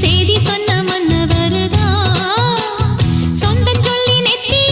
செய்தி சொன்ன